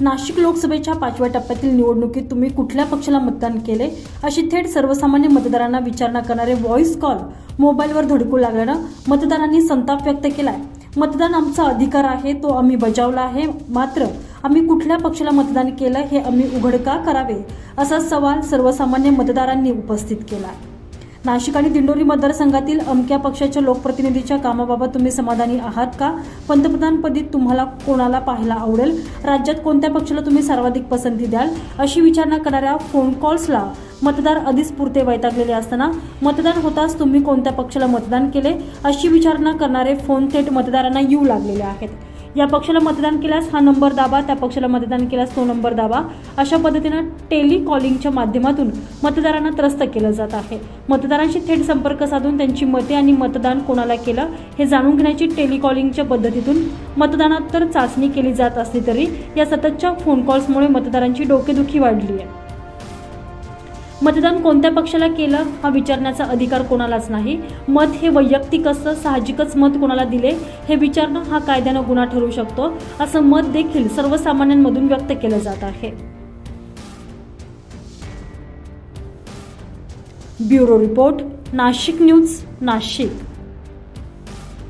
नाशिक लोकसभेच्या पाचव्या टप्प्यातील निवडणुकीत तुम्ही कुठल्या पक्षाला मतदान केले? अशी थेट सर्वसामान्य मतदारांना विचारणा करणारे व्हॉइस कॉल मोबाईलवर धडकू लागल्यानं मतदारांनी संताप व्यक्त केलाय. मतदान आमचा अधिकार आहे तो आम्ही बजावला आहे. मात्र आम्ही कुठल्या पक्षाला मतदान केलं हे आम्ही उघड का करावे? असा सवाल सर्वसामान्य मतदारांनी उपस्थित केला नाशिक आणि दिंडोरी मतदारसंघातील अमक्या पक्षाच्या लोकप्रतिनिधीच्या कामाबाबत तुम्ही समाधानी आहात का? पंतप्रधानपदी तुम्हाला कोणाला पाहायला आवडेल? राज्यात कोणत्या पक्षाला तुम्ही सर्वाधिक पसंती द्याल? अशी विचारणा करणाऱ्या फोन कॉल्सला मतदार आधीच पुरते वैतागलेले असताना मतदान होताच तुम्ही कोणत्या पक्षाला मतदान केले? अशी विचारणा करणारे फोन थेट मतदारांना येऊ लागलेले आहेत. या पक्षाला मतदान केल्यास हा नंबर दाबा त्या पक्षाला मतदान केल्यास तो नंबर दाबा. अशा पद्धतीनं टेलिकॉलिंगच्या माध्यमातून मतदारांना त्रस्त केलं जात आहे. मतदारांशी थेट संपर्क साधून त्यांची मते आणि मतदान कोणाला केलं हे जाणून घेण्याची टेलिकॉलिंगच्या पद्धतीतून मतदानात तर चाचणी केली जात असली तरी या सततच्या फोन कॉल्समुळे मतदारांची डोकेदुखी वाढली आहे. मतदान कोणत्या पक्षाला केलं हा विचारण्याचा अधिकार कोणालाच नाही. मत हे वैयक्तिक असतं साहजिकच मत कोणाला दिले हे विचारणं हा कायद्यानं गुन्हा ठरू शकतो असं मत देखील सर्वसामान्यांमधून व्यक्त केलं जात आहे. Bureau report Nashik news Nashik.